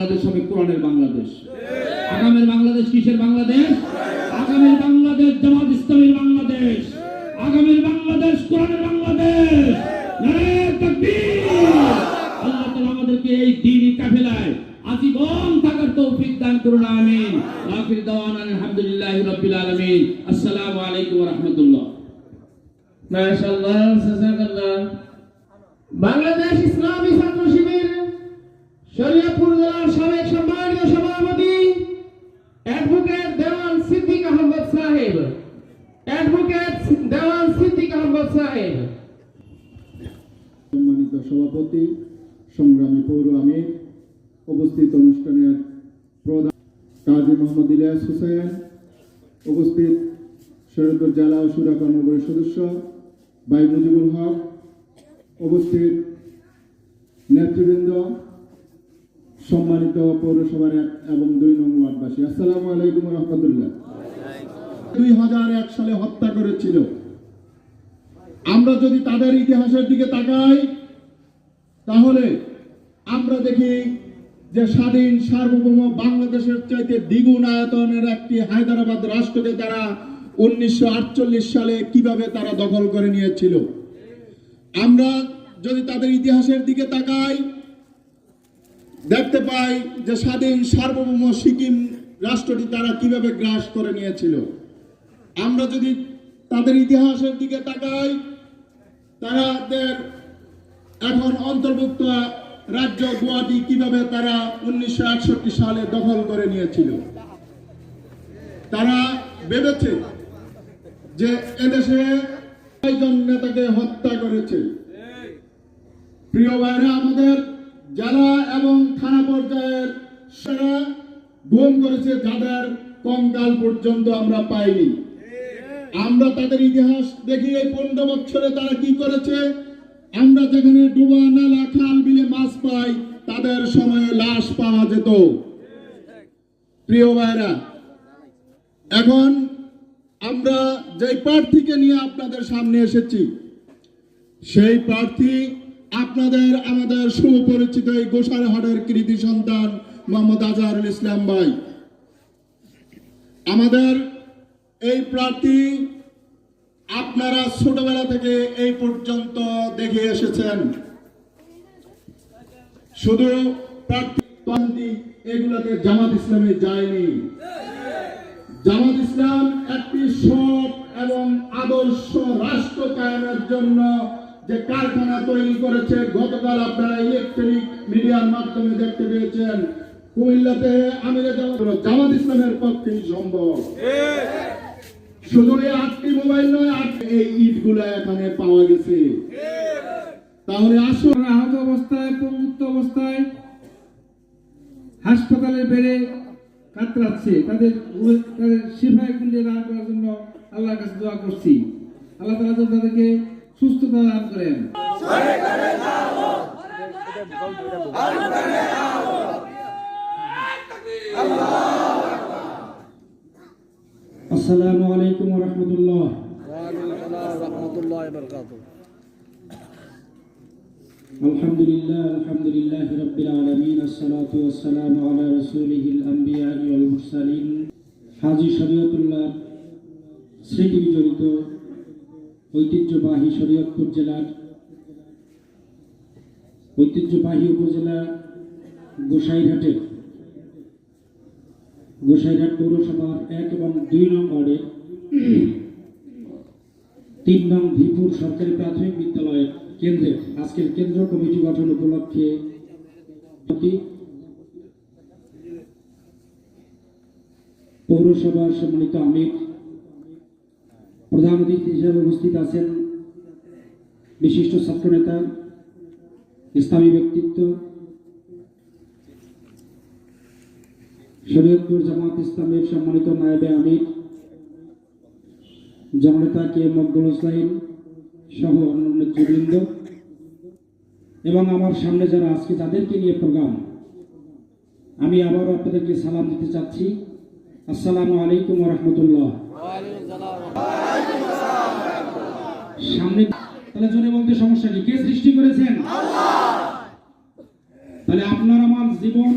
বাংলাদেশ হবে কোরআনের বাংলাদেশ। আগামের বাংলাদেশ কিসের বাংলাদেশ? আগামের বাংলাদেশ জামাত ইসলামের বাংলাদেশ। আগামের বাংলাদেশ কোরআনের বাংলাদেশ। বাংলাদেশ ইসলামী শরীয়তপুর জেলার সাবেক সম্মানিত সভাপতি অ্যাডভোকেট দেওয়ান সিদ্দিক আহমদ সাহেব। অ্যাডভোকেট দেওয়ান সিদ্দিক আহমদ সাহেব। সম্মানিত সভাপতি, সংগ্রামী পৌর আমির, উপস্থিত অনুষ্ঠানের প্রধান কাজী মোহাম্মদ ইলিয়াস হুসাইন, উপস্থিত শরীয়তপুর জেলা ও সুরা কর্মকরী সদস্য ভাই মুজিবুল হক, উপস্থিত নেতৃবৃন্দ সম্মানিত পৌরসভার এক এবং দুই নং ওয়ার্ডবাসী। আসসালামু আলাইকুম রহমতুল্লাহ। দুই হাজার এক সালে হত্যা করেছিল। আমরা যদি তাদের ইতিহাসের দিকে তাকাই, তাহলে আমরা দেখি যে স্বাধীন সার্বভৌম বাংলাদেশের চাইতে দ্বিগুণ আয়তনের একটি হায়দ্রাবাদ রাষ্ট্রকে তারা উনিশশো আটচল্লিশ সালে কীভাবে তারা দখল করে নিয়েছিল? আমরা যদি তাদের ইতিহাসের দিকে তাকাই দেখতে পাই যে স্বাধীন সার্বভৌম সিকিম রাষ্ট্রটি তারা কীভাবে গ্রাস করে নিয়েছিল। আমরা যদি তাদের ইতিহাসের দিকে তাকাই তাদের এখন অন্তর্ভুক্ত রাজ্য গুয়াহাটি কীভাবে তারা উনিশশো একষট্টি সালে দখল করে নিয়েছিল। তারা ভেবেছে যে এদেশে কয়েকজন নেতাকে হত্যা করেছে। প্রিয় ভাইরা, আমাদের জেলা এবং থানা পর্যায়ের সেরা গুম করেছে যাদের কঙ্কাল পর্যন্ত আমরা পাইনি। আমরা তাদের ইতিহাস দেখি এই পনেরো বছরে তারা কি করেছে? আমরা যেখানে ডুবা, নালা, খাল বিলে মাছ পাই, তাদের সময়ে লাশ পাওয়া যেত। প্রিয় ভাইরা, এখন আমরা যে প্রার্থীকে নিয়ে আপনাদের সামনে এসেছি, সেই প্রার্থী আপনাদের আমাদের সুপরিচিত এই গোসারহাটের কৃতি সন্তান মোহাম্মদ আজহারুল ইসলাম ভাই। আমাদের এই প্রার্থী আপনারা ছোটবেলা থেকে এই পর্যন্ত দেখে এসেছেন। শুধু প্রার্থী এগুলোতে জামাত ইসলামে যায়নি। জামাত ইসলাম একটি সৎ এবং আদর্শ রাষ্ট্র কায়েমের জন্য যে কারখানা তৈরি করেছে, গতকাল আপনারা ইলেকট্রনিক মিডিয়ার মাধ্যমে দেখতে পেয়েছেন। কুমিল্লাতে আমিরে জামাত ইসলামের পক্ষেই সম্ভব। শুধু আটটি মোবাইল নয় আট এই ইটগুলো এখানে পাওয়া গেছে। তাহলে আসুন। আহত অবস্থায় পঙ্গুত্ব অবস্থায় হাসপাতালে বেড়ে কাতরাচ্ছে। তাদের তাদের শিফায় কুলিয়ে দান করার জন্য আল্লাহর কাছে দোয়া করছি। আল্লাহ তালা যেন তাদেরকে সুস্থতা দান করেন। আসসালামু আলাইকুম ওয়া রাহমাতুল্লাহ الحمد لله الحمد لله رب العالمين الصلاة والسلام على رسوله الأنبياء والمرسلين হাজি শরীয়তুল্লাহ স্মৃতি বিজড়িত ঐতিহ্যবাহী শরীয়তপুর জেলার ঐতিহ্যবাহী উপজেলা গোসাইরহাটের গোসাইরহাট পৌরসভার এক এবং দুই নং ওয়ার্ডের তিন নং ভিপুর সরকারি প্রাথমিক বিদ্যালয়ের কেন্দ্রে আজকের কেন্দ্র কমিটি গঠন উপলক্ষে পৌরসভার সম্মানিত আমির, প্রধান অতিথি হিসেবে উপস্থিত আছেন বিশিষ্ট ছাত্রনেতা, ইসলামী ব্যক্তিত্ব শরীয়তপুর জামাত ইসলামের সম্মানিত নায়েবে আমির জননেতা কে মকবুল হোসাইন সহ অন্যান্য নেতৃবৃন্দ এবং আমার সামনে যারা আজকে তাদেরকে নিয়ে প্রোগ্রাম, আমি আবারও আপনাদেরকে সালাম দিতে চাচ্ছি। আসসালামু আলাইকুম রহমতুল্লাহ। সামনে, তাহলে জোরে বলতে সমস্যা কি? কে সৃষ্টি করেছেন? তাহলে আপনার আমার জীবন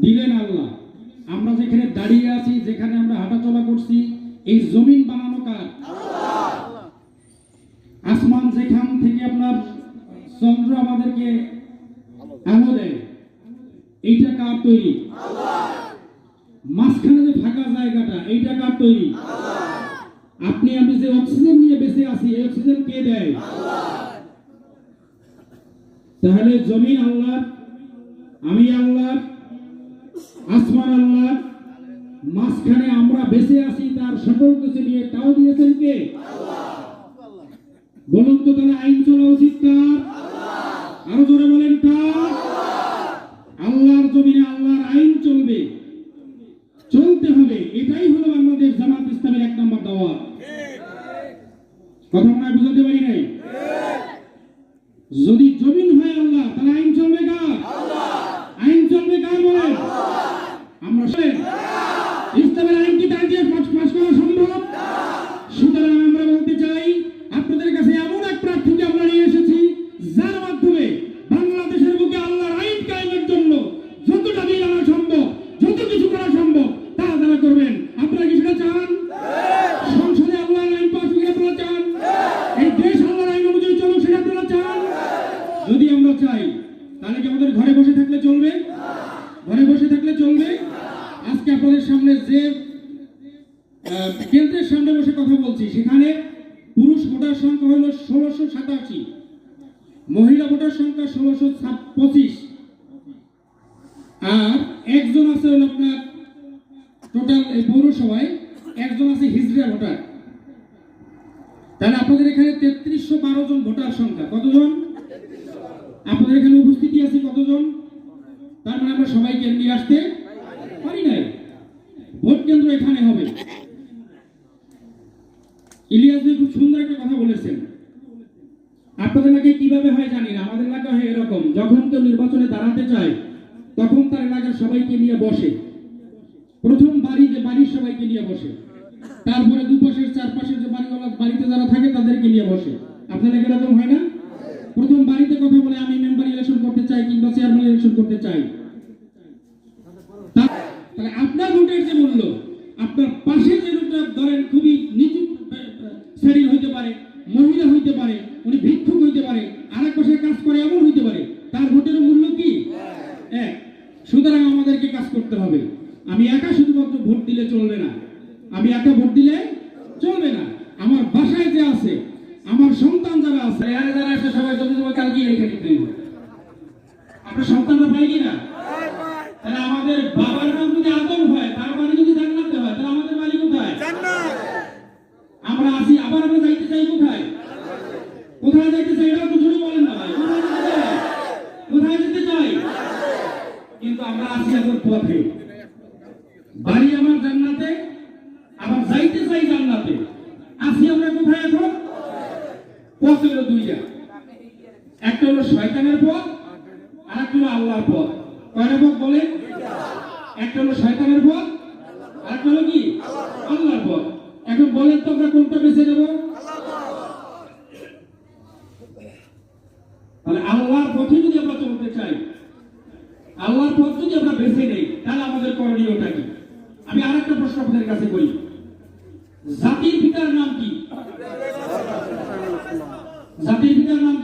দিলেন আল্লাহ। আমরা যেখানে দাঁড়িয়ে আছি যেখানে আমরা হাঁটাচলা করছি এই জমিন বানানো কার? আসমান যেখান থেকে আপনার চন্দ্র আমাদেরকে আলো দেয় এইটা কার তৈরি? মাঝখানে যে ফাঁকা জায়গাটা এইটা কার তৈরি? আপনি আমি যে অক্সিজেন নিয়ে বেঁচে আছি এই অক্সিজেন কে দেয়? তাহলে জমিন আল্লাহ আমি আল্লাহ আসমান আল্লাহ মাঝখানে আমরা বেঁচে আছি তার সকল কিছু নিয়ে তাও দিয়েছেন কে? বলুন তো তাহলে আইন চলা উচিত কার? আরও জোরে বলেন কার? আল্লাহর জমিনে আল্লাহর আইন চলবে। চলতে হবে। এটাই হলো বাংলাদেশ জামাত ইসলামের এক নম্বর দাওয়াত কথা মনে বুঝাতে পারি নাই? যদি জমিন হয় আল্লাহ তাহলে আইন চলবে কার? বলেন আমরা শোনেন ইসলামের আইন কি তাই দিয়ে পাস পাস করা সম্ভব। সুতরাং আমরা বলতে চাই, আপনাদের কাছে এমন এক প্রার্থীকে আমরা নিয়ে এসেছি, যার মাধ্যমে বাংলাদেশের বুকে আল্লাহর আইন কায়েমের জন্য যতটা বিল আনা সম্ভব, যত কিছু করা সম্ভব, তা তারা করবেন। আপনারা কি সেটা চান? সংসদে আল্লাহর আইন পাস হলে আপনারা চান? এই দেশ আল্লাহর আইন অনুযায়ী চলুক, সেটা আপনারা চান? যদি আমরা চাই, তাহলে কি আমাদের ঘরে বসে থাকলে চলবে? ঘরে বসে থাকলে চলবে। আজকে আপনাদের সামনে যে কেন্দ্রের সামনে বসে কথা বলছি, সেখানে পুরুষ ভোটার সংখ্যা হলো ষোলোশো সাতাশি। মহিলা ভোটার সংখ্যা ষোলোশো পঁচিশ। আর একজন আছে হলো আপনার টোটাল এই পৌরসভায়, একজন আছে হিজড়া ভোটার। তাহলে আপনাদের এখানে তেত্রিশশো বারো জন ভোটার সংখ্যা, কতজন? আপনাদের এখানে উপস্থিতি আছে কতজন? তার মানে আমরা সবাইকে নিয়ে আসতে পারি নাই। ভোট কেন্দ্র এখানে হবে। ইলিয়াস ভাই খুব সুন্দর একটা কথা বলেছেন। আপনাদের এলাকায় কীভাবে হয় জানি না, আমাদের এলাকা হয় এরকম। যখন কেউ নির্বাচনে দাঁড়াতে চায়, তখন তার এলাকার সবাইকে নিয়ে বসে। প্রথম বাড়িতে বাড়ির সবাইকে নিয়ে বসে। তারপরে দুপাশের চারপাশের যে বাড়িওয়ালা বাড়িতে যারা থাকে তাদেরকে নিয়ে বসে। আপনাদের এরকম হয় না? প্রথম বাড়িতে কথা বলে আমি মেম্বার ইলেকশন করতে চাই কিংবা চেয়ারম্যান ইলেকশন করতে চাই। তাহলে আপনার ভোটের যে মূল্য, আপনার পাশে যে লোকটা ধরেন খুবই নিচু শ্রেণির হইতে পারে, মহিলা হইতে পারে, উনি ভিক্ষুক হইতে পারে, আরেক পাশে কাজ করে এমন হইতে পারে, তার ভোটের মূল্য কি? এক সুতরাং আমাদেরকে কাজ করতে হবে। আমি একা শুধুমাত্র ভোট দিলে চলবে না। আমি একা ভোট দিলে চলবে না। আমার বাসায় যে আছে যারা আছে এখানে যারা আছে সবাই জমি জমা কালকে রেখে দিতে আপনার সন্তানরা পাই কিনা তাহলে আমাদের বাবার নাম যদি আদম হয় তার বাড়ি যদি জান্নাতে হয় তাহলে আমাদের বাড়ি কোথায়? আমরা আসি আবার আমরা যাইতে চাই কোথায়? কোথায় যাইতে চাই? এটা তো শুরু বলেন না ভাই। কোথায় যেতে চাই? কোথায় যেতে চাই? কিন্তু আমরা আসি এখন পথে বাড়ি আমার জান্নাতে আবার যাইতে চাই জান্নাতে আসি আমরা কোথায় এখন পথ হলো দুইটা একটা হলো শয়তানের পথ আর একটা হলো আল্লাহর পথ। কয়টা পথ বলে একটা হলো শয়তানের পথ আর একটা হলো কি? আল্লাহর পথ। এখন বলেন তো আমরা কোনটা বেছে নেব? তাহলে আল্লাহর পথে যদি আমরা চলতে চাই, আল্লাহর পথ যদি আমরা বেছে নেই, তাহলে আমাদের করণীয়টা কি? আমি আর একটা প্রশ্ন আপনাদের কাছে করি। জাতির পিতার নাম কি? জাতির পিতার নাম